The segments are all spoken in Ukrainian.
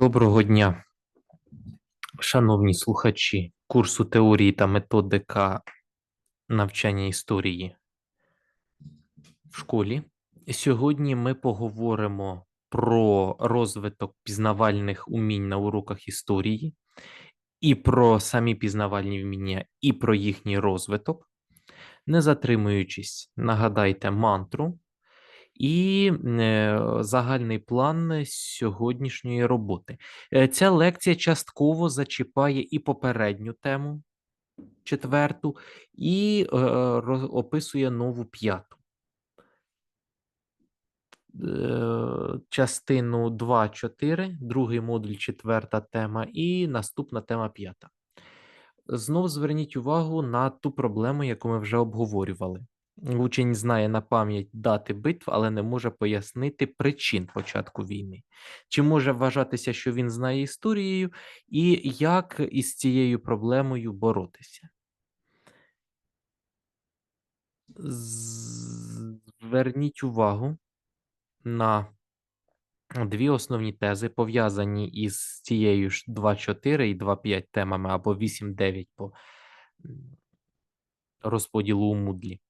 Доброго дня, шановні слухачі курсу теорії та методика навчання історії в школі. Сьогодні ми поговоримо про розвиток пізнавальних умінь на уроках історії, і про самі пізнавальні вміння, і про їхній розвиток. Не затримуючись, нагадайте мантру і е, загальний план сьогоднішньої роботи. Е, Ця лекція частково зачіпає і попередню тему, четверту, і е, описує нову п'яту. Частину 2-4, другий модуль, четверта тема, і наступна тема п'ята. Знов зверніть увагу на ту проблему, яку ми вже обговорювали. Учень знає на пам'ять дати битв, але не може пояснити причин початку війни. Чи може вважатися, що він знає історією, і як із цією проблемою боротися? Зверніть увагу на дві основні тези, пов'язані із цією ж 2.4 і 2.5 темами, або 8.9 по розподілу у Мудлі.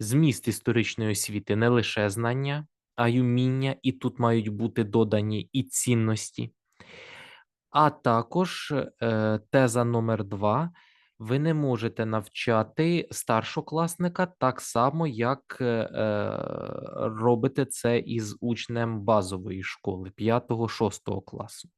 Зміст історичної освіти не лише знання, а й уміння, і тут мають бути додані і цінності. А також е, теза номер 2 ви не можете навчати старшокласника так само, як е, е, робите це із учнем базової школи 5-6 класу.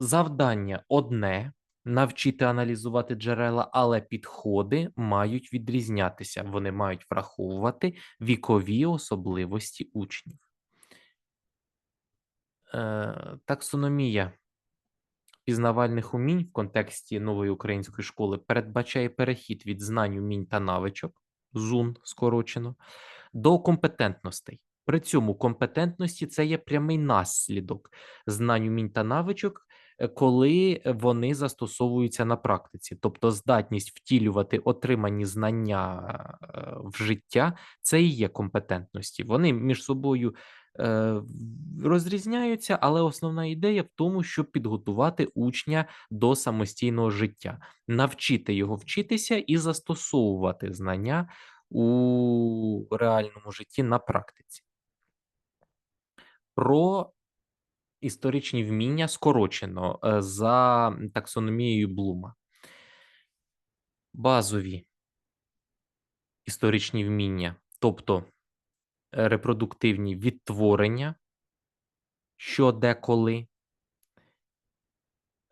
Завдання одне навчити аналізувати джерела, але підходи мають відрізнятися. Вони мають враховувати вікові особливості учнів. Е, таксономія пізнавальних умінь в контексті нової української школи передбачає перехід від знань, умінь та навичок, ЗУН скорочено, до компетентностей. При цьому компетентності це є прямий наслідок знань, умінь та навичок, коли вони застосовуються на практиці, тобто здатність втілювати отримані знання е, в життя, це і є компетентності. Вони між собою е, розрізняються, але основна ідея в тому, щоб підготувати учня до самостійного життя, навчити його вчитися і застосовувати знання у реальному житті на практиці. Про історичні вміння скорочено е, за таксономією Блума. Базові історичні вміння, тобто е, репродуктивні відтворення, що деколи,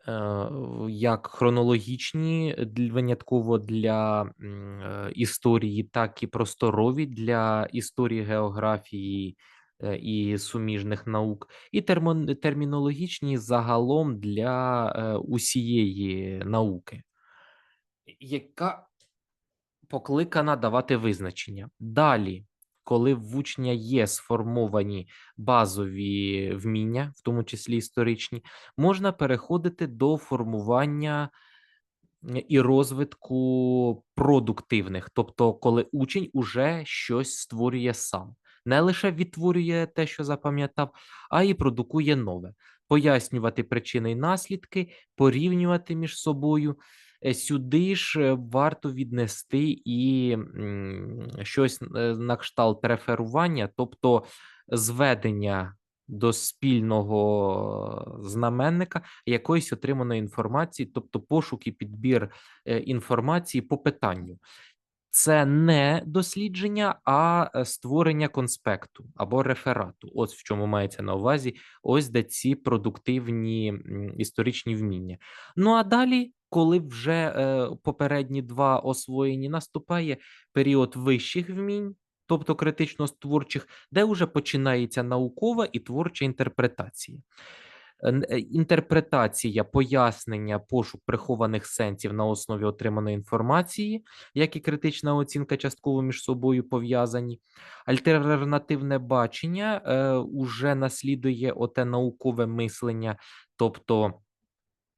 е, як хронологічні винятково для історії, так і просторові для історії, географії і суміжних наук, і термон- термінологічні загалом для е, усієї науки, яка покликана давати визначення. Далі, коли в учня є сформовані базові вміння, в тому числі історичні, можна переходити до формування і розвитку продуктивних, тобто, коли учень уже щось створює сам, не лише відтворює те, що запам'ятав, а й продукує нове, пояснювати причини і наслідки, порівнювати між собою. Е, Сюди ж е, варто віднести і щось е, на кшталт реферування, тобто зведення до спільного знаменника якоїсь отриманої інформації, тобто пошук і підбір інформації по питанню. Це не дослідження, а е, створення конспекту або реферату. Ось в чому мається на увазі, ось де ці продуктивні історичні вміння. Ну а далі, коли вже е, попередні два освоєні, наступає період вищих вмінь, тобто критично-творчих, де вже починається наукова і творча інтерпретація. Е, Інтерпретація, пояснення, пошук прихованих сенсів на основі отриманої інформації, як і критична оцінка частково між собою пов'язані. Альтернативне бачення е, уже наслідує оте наукове мислення, тобто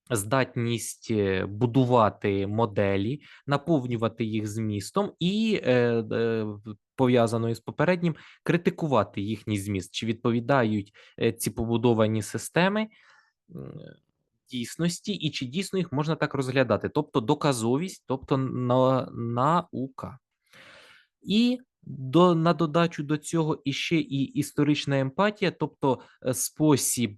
здатність е, будувати моделі, наповнювати їх змістом і е, е, в- пов'язано із попереднім критикувати їхній зміст, чи відповідають е, ці побудовані системи дійсності і чи дійсно їх можна так розглядати, тобто доказовість, тобто на наука. І до на додачу до цього іще і історична емпатія, тобто, е, спосіб,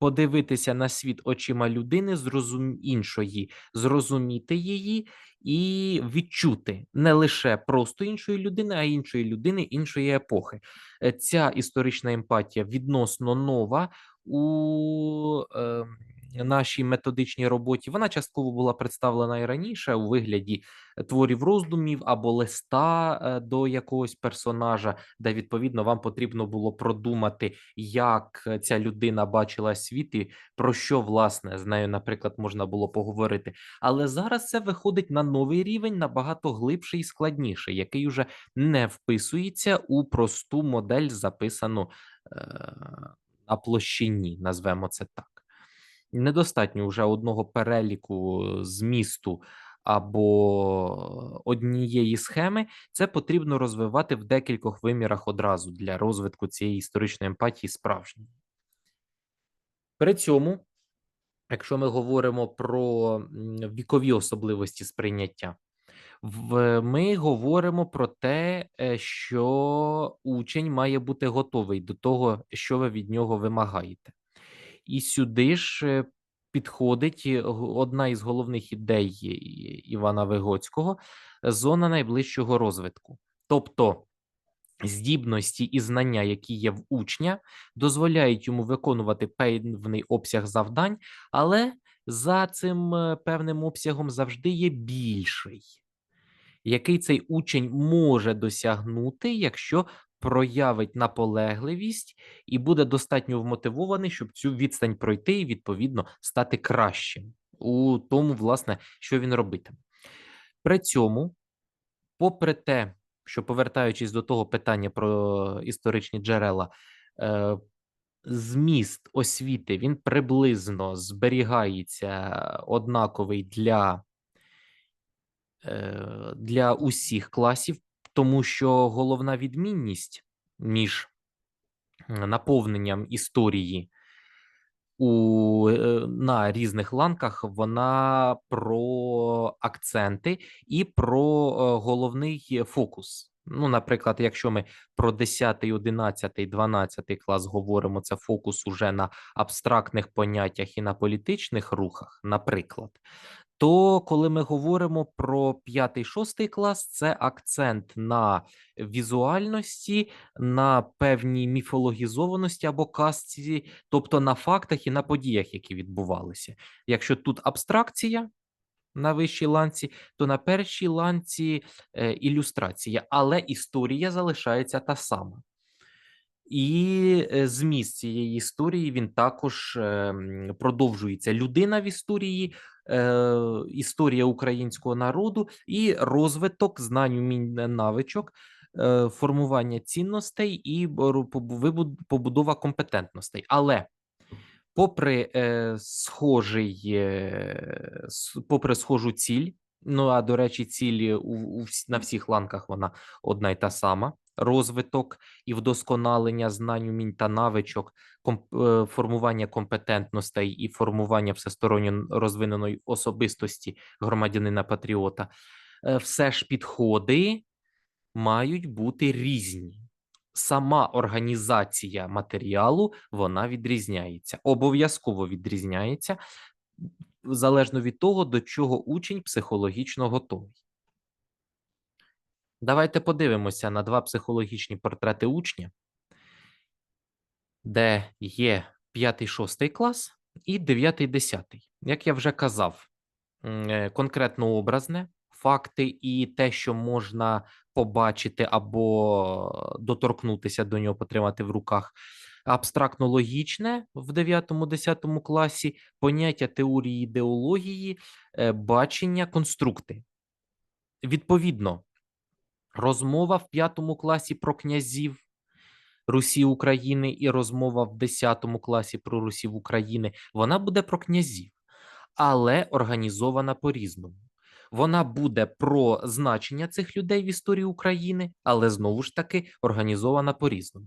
подивитися на світ очима людини, зрозум іншої, зрозуміти її і відчути не лише просто іншої людини, а іншої людини іншої епохи. Е, ця історична емпатія відносно нова у, ем, нашій методичній роботі. Вона частково була представлена і раніше у вигляді творів роздумів або листа, е, до якогось персонажа, де відповідно вам потрібно було продумати, як е, ця людина бачила світ і про що власне з нею, наприклад, можна було поговорити. Але зараз це виходить на новий рівень, набагато глибший і складніший, який уже не вписується у просту модель, записану е, на площині, назвемо це так. Недостатньо вже одного переліку змісту або однієї схеми, це потрібно розвивати в декількох вимірах одразу для розвитку цієї історичної емпатії справжньої. При цьому, якщо ми говоримо про вікові особливості сприйняття, ми говоримо про те, е, що учень має бути готовий до того, що ви від нього вимагаєте. І сюди ж е, підходить е, одна із головних ідей Івана Вигоцького зона найближчого розвитку. Тобто здібності і знання, які є в учня, дозволяють йому виконувати певний обсяг завдань, але за цим е, певним обсягом завжди є більший який цей учень може досягнути, якщо проявить наполегливість і буде достатньо вмотивований, щоб цю відстань пройти і відповідно стати кращим у тому, власне, що він робитиме. При цьому, попри те, що повертаючись до того питання про історичні джерела, е, зміст освіти він приблизно зберігається однаковий для е, для усіх класів, тому що головна відмінність між е, наповненням історії у, е, на різних ланках вона про акценти і про е, головний фокус. Ну, наприклад, якщо ми про 10, 11, 12 клас говоримо, це фокус уже на абстрактних поняттях і на політичних рухах, наприклад, то коли ми говоримо про п'ятий-шостий клас, це акцент на візуальності, на певній міфологізованості або казці, тобто на фактах і на подіях, які відбувалися. Якщо тут абстракція на вищій ланці, то на першій ланці е, ілюстрація, але історія залишається та сама. І е, зміст цієї історії він також ем, продовжується. Людина в історії, е, історія українського народу і розвиток знань, умінь, е, навичок, формування цінностей і побудова компетентностей. Але попри схожий, попри схожу ціль, ну а до речі, ціль у, у на всіх ланках вона одна й та сама: розвиток і вдосконалення знань, умінь та навичок, е, формування компетентностей і формування всесторонньо розвиненої особистості громадянина патріота. Е, все ж підходи мають бути різні сама організація матеріалу вона відрізняється, обов'язково відрізняється залежно від того, до чого учень психологічно готовий. Давайте подивимося на два психологічні портрети учня, де є 5-6 клас і 9-10. Як я вже казав, е, конкретно образне, факти і те, що можна побачити або доторкнутися до нього, потримати в руках. Абстрактно-логічне в 9-10 класі, поняття теорії ідеології, е, бачення, конструкти. Відповідно, розмова в 5 класі про князів Русі України і розмова в 10 класі про Русів України, вона буде про князів, але організована по-різному. Вона буде про значення цих людей в історії України, але знову ж таки організована по-різному.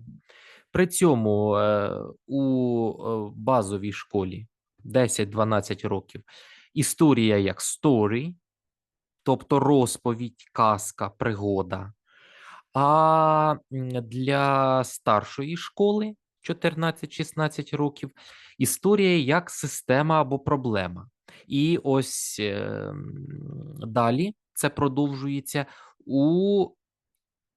При цьому, е, у, е, базовій школі 10-12 років історія як story, тобто розповідь, казка, пригода. А, для старшої школи 14-16 років історія як система або проблема. І ось, ем, далі це продовжується у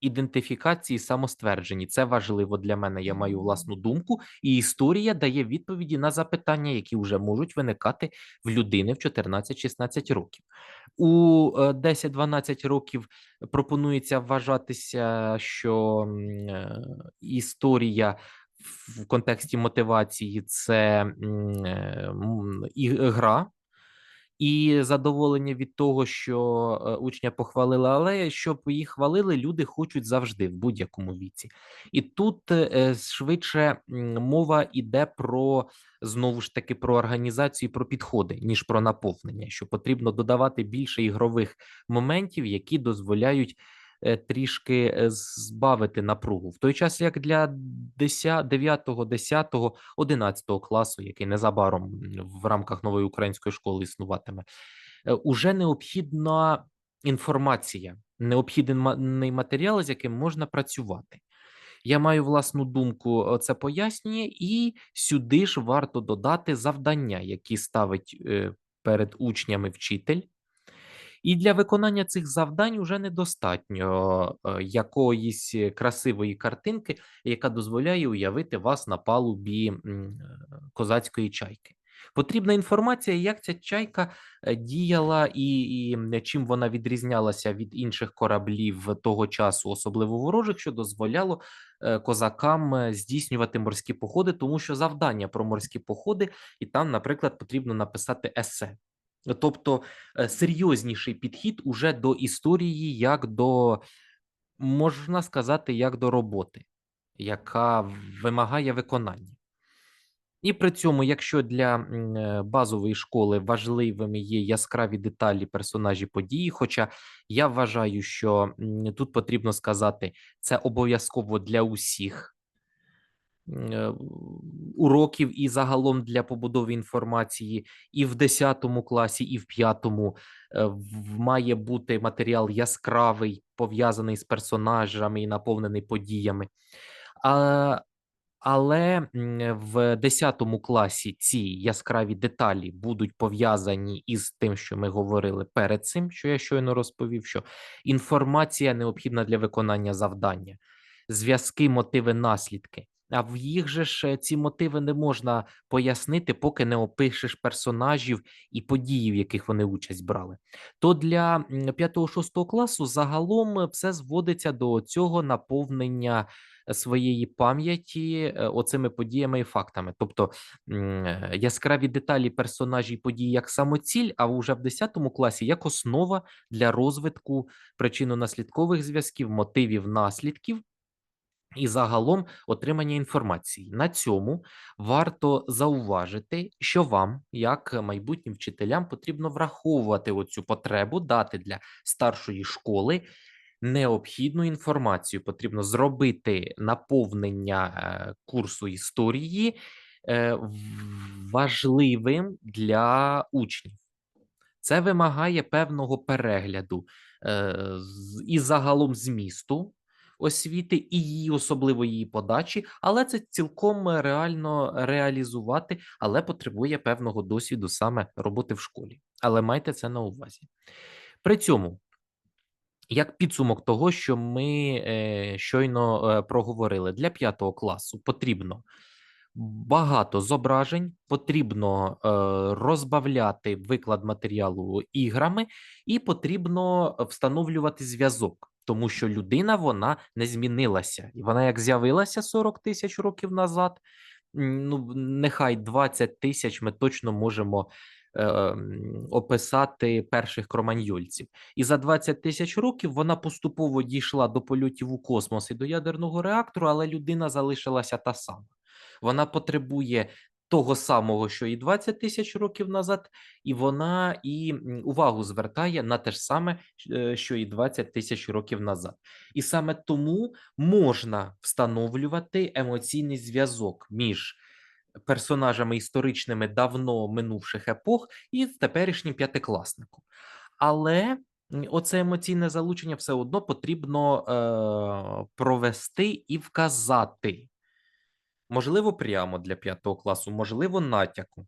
ідентифікації, самоствердженні. Це важливо для мене. Я маю власну думку, і історія дає відповіді на запитання, які вже можуть виникати в людини в 14-16 років. У, е, 10-12 років пропонується вважатися, що, е, історія в контексті мотивації це, е, м, і задоволення від того, що, е, учня похвалили, але щоб їх хвалили, люди хочуть завжди в будь-якому віці. І тут, е, швидше, мова йде про знову ж таки про організацію, про підходи, ніж про наповнення, що потрібно додавати більше ігрових моментів, які дозволяють, трішки, е, збавити напругу. В той час як для деся 9, 10, 11 класу, який незабаром в рамках нової української школи існуватиме, е, уже необхідна інформація, необхідний матеріал, з яким можна працювати. Я маю власну думку, е, це пояснює, і сюди ж варто додати завдання, які ставить, е, перед учнями вчитель. І для виконання цих завдань уже недостатньо, е, якоїсь красивої картинки, яка дозволяє уявити вас на палубі, козацької чайки. Потрібна інформація, як ця чайка, е, діяла і і чим вона відрізнялася від інших кораблів того часу, особливо ворожих, що дозволяло, е, козакам, здійснювати морські походи, тому що завдання про морські походи, і там, наприклад, потрібно написати есе. Тобто, е, серйозніший підхід уже до історії, як до можна сказати, як до роботи, яка вимагає виконання. І при цьому, якщо для, е, базової школи важливими є яскраві деталі, персонажі, події, хоча я вважаю, що, тут потрібно сказати, це обов'язково для усіх уроків і загалом для побудови інформації, і в 10 класі, і в 5 е, має бути матеріал яскравий, пов'язаний з персонажами і наповнений подіями. А, але, в 10 класі ці яскраві деталі будуть пов'язані із тим, що ми говорили перед цим, що я щойно розповів, що інформація необхідна для виконання завдання, зв'язки, мотиви, наслідки. А в їх же ж е, ці мотиви не можна пояснити, поки не опишеш персонажів і події, в яких вони участь брали. То для 5-6 класу загалом е, все зводиться до цього наповнення е, своєї пам'яті оцими подіями і фактами. Тобто яскраві деталі персонажі і події як самоціль, а вже в 10 класі як основа для розвитку причинно-наслідкових зв'язків, мотивів, наслідків. І загалом отримання інформації. На цьому варто зауважити, що вам, як майбутнім вчителям, потрібно враховувати оцю потребу дати для старшої школи необхідну інформацію. Потрібно зробити наповнення е, курсу історії е, важливим для учнів. Це вимагає певного перегляду е, і загалом змісту освіти, і її, особливо її подачі, але це цілком е, реально реалізувати, але потребує певного досвіду саме роботи в школі. Але майте це на увазі. При цьому, як підсумок того, що ми е, щойно е, проговорили, для п'ятого класу потрібно багато зображень, потрібно е, розбавляти виклад матеріалу іграми, і потрібно встановлювати зв'язок, тому що людина вона не змінилася, і вона як з'явилася 40 тисяч років назад. Ну, нехай 20 тисяч ми точно можемо е, описати перших кроманьольців. І за 20 тисяч років вона поступово дійшла до польотів у космос і до ядерного реактору, але людина залишилася та сама. Вона потребує того самого, що і 20 тисяч років назад, і вона і увагу звертає на те ж саме, е, що і 20 тисяч років назад. І саме тому можна встановлювати емоційний зв'язок між персонажами історичними давно минувших епох і теперішнім п'ятикласником. Але оце емоційне залучення все одно потрібно е, провести і вказати. Можливо, прямо для п'ятого класу, можливо, натяку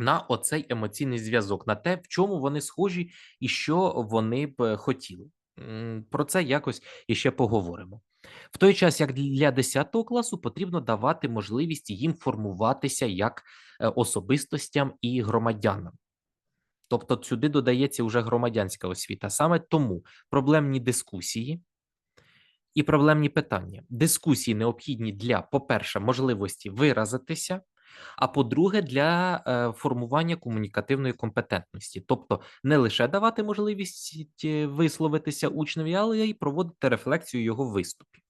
на оцей емоційний зв'язок, на те, в чому вони схожі і що вони б е, хотіли. Про це якось іще поговоримо. В той час, як для 10 класу, потрібно давати можливість їм формуватися як е, особистостям і громадянам. Тобто сюди додається вже громадянська освіта. Саме тому проблемні дискусії і проблемні питання. Дискусії необхідні для, по-перше, можливості виразитися, а по-друге, для е, формування комунікативної компетентності, тобто не лише давати можливість е, висловитися учневі, але й проводити рефлексію його виступів.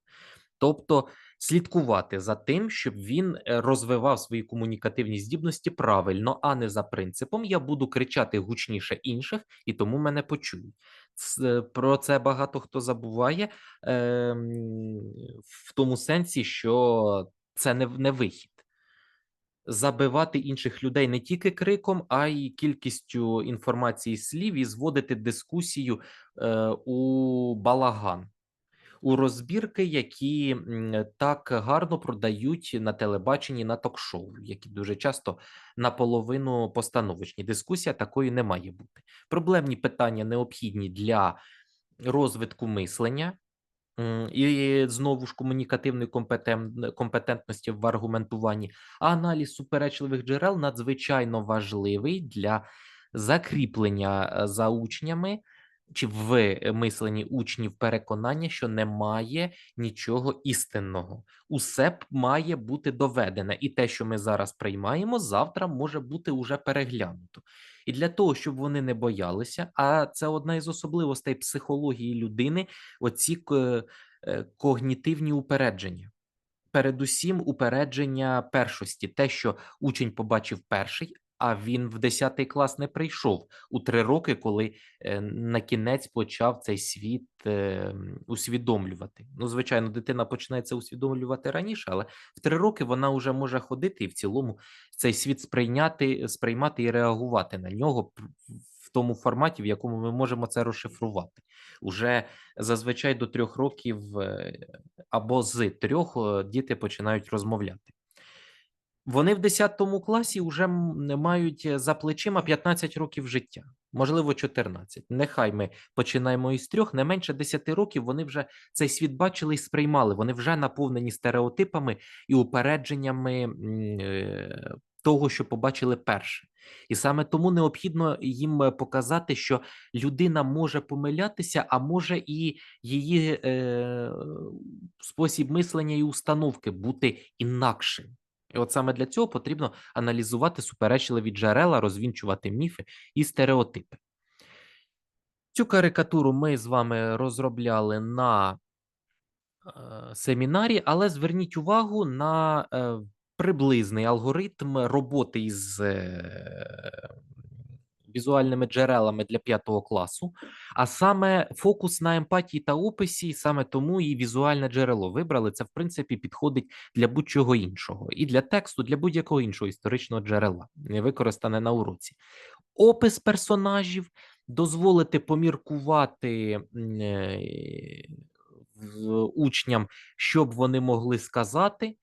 Тобто слідкувати за тим, щоб він е, розвивав свої комунікативні здібності правильно, а не за принципом я буду кричати гучніше інших, і тому мене почують. Е, про це багато хто забуває е, в тому сенсі, що це не, не вихід. Забивати інших людей не тільки криком, а й кількістю інформації слів і зводити дискусію е, у балаган у розбірки, які так гарно продають на телебаченні на ток-шоу, які дуже часто наполовину постановочні. Дискусія такої не має бути. Проблемні питання необхідні для розвитку мислення. І знову ж комунікативної компетентності в аргументуванні, а аналіз суперечливих джерел надзвичайно важливий для закріплення е, за учнями чи в мисленні учнів переконання, що немає нічого істинного. Усе має бути доведене, і те, що ми зараз приймаємо, завтра може бути уже переглянуто. І для того, щоб вони не боялися, а це одна із особливостей психології людини: оці е, когнітивні упередження. Передусім, упередження першості, те, що учень побачив перший, а він в 10 клас не прийшов у три роки, коли е, на кінець почав цей світ е, усвідомлювати. Ну, звичайно, дитина починає це усвідомлювати раніше, але в три роки вона вже може ходити і в цілому цей світ сприйняти, сприймати і реагувати на нього в тому форматі, в якому ми можемо це розшифрувати. Уже зазвичай до трьох років е, або з трьох діти починають розмовляти. Вони в 10 класі вже мають е, за плечима 15 років життя, можливо, 14. Нехай ми починаємо із трьох, не менше 10 років вони вже цей світ бачили і сприймали. Вони вже наповнені стереотипами і упередженнями е, того, що побачили перше. І саме тому необхідно їм е, показати, що людина може помилятися, а може і її е, спосіб мислення і установки бути інакшим. І от саме для цього потрібно аналізувати суперечливі джерела, розвінчувати міфи і стереотипи. Цю карикатуру ми з вами розробляли на е, семінарі, але зверніть увагу на е, приблизний алгоритм роботи із е, візуальними джерелами для п'ятого класу, а саме фокус на емпатії та описі, саме тому і візуальне джерело вибрали. Це в принципі підходить для будь-чого іншого, і для тексту, для будь-якого іншого історичного джерела, не використане на уроці. Опис персонажів дозволити поміркувати е, учням, щоб вони могли сказати.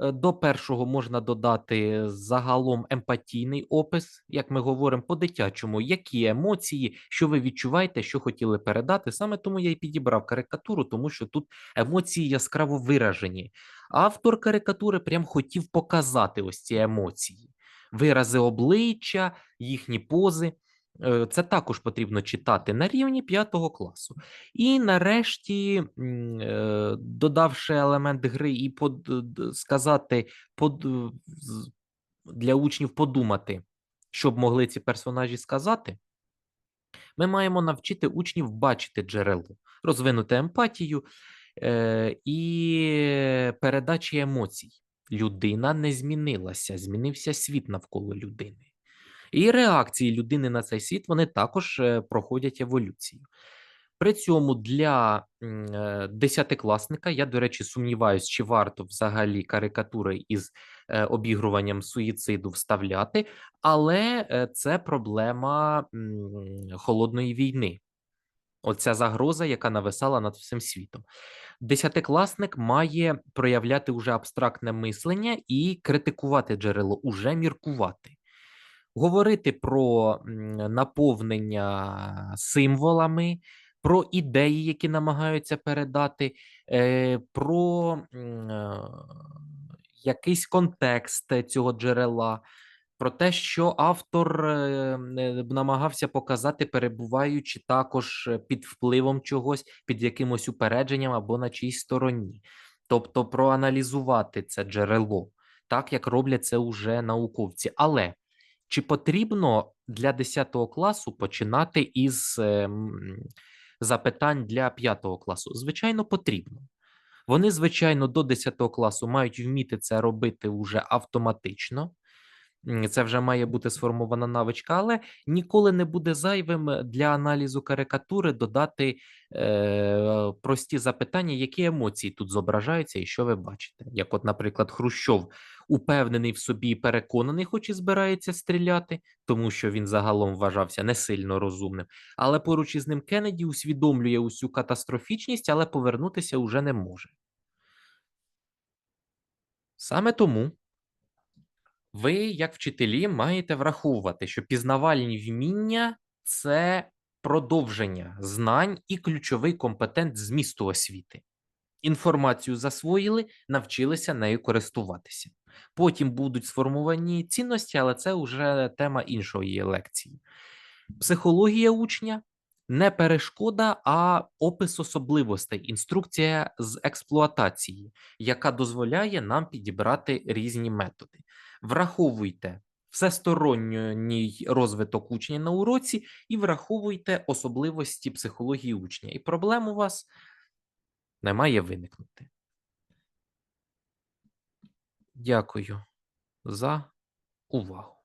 Е, до першого можна додати загалом емпатійний опис, як ми говоримо по-дитячому, які емоції, що ви відчуваєте, що хотіли передати. Саме тому я і підібрав карикатуру, тому що тут емоції яскраво виражені. Автор карикатури прям хотів показати ось ці емоції, вирази обличчя, їхні пози. Е, це також потрібно читати на рівні 5 класу. І нарешті, е, додавши елемент гри і под, сказати под, для учнів подумати, що могли ці персонажі сказати, ми маємо навчити учнів бачити джерело, розвинути емпатію е, і передачі емоцій. Людина не змінилася, змінився світ навколо людини. І реакції людини на цей світ вони також е, проходять еволюцію. При цьому для е, десятикласника я, до речі, сумніваюсь, чи варто взагалі карикатури із е, обігруванням суїциду вставляти, але це проблема холодної війни. Оця загроза, яка нависала над всім світом. Десятикласник має проявляти уже абстрактне мислення і критикувати джерело, уже міркувати. Говорити про наповнення символами, про ідеї, які намагаються передати, е, про е, якийсь контекст цього джерела, про те, що автор е, намагався показати, перебуваючи також під впливом чогось, під якимось упередженням або на чиїсь стороні. Тобто проаналізувати це джерело, так як роблять це уже науковці. Але чи потрібно для 10 класу починати із е, запитань для 5 класу? Звичайно, потрібно. Вони, звичайно, до 10 класу мають вміти це робити уже автоматично. Це вже має бути сформована навичка, але ніколи не буде зайвим для аналізу карикатури додати е, прості запитання, які емоції тут зображаються і що ви бачите. Як, от, наприклад, Хрущов упевнений в собі переконаний, хоч і збирається стріляти, тому що він загалом вважався не сильно розумним. Але поруч із ним Кеннеді усвідомлює усю катастрофічність, але повернутися уже не може. Саме тому. Ви, як вчителі, маєте враховувати, що пізнавальні вміння це продовження знань і ключовий компетент змісту освіти. Інформацію засвоїли, навчилися нею користуватися. Потім будуть сформовані цінності, але це вже тема іншої лекції. Психологія учня не перешкода, а опис особливостей, інструкція з експлуатації, яка дозволяє нам підібрати різні методи. Враховуйте всесторонній розвиток учня на уроці і враховуйте особливості психології учня. І проблем у вас не має виникнути. Дякую за увагу.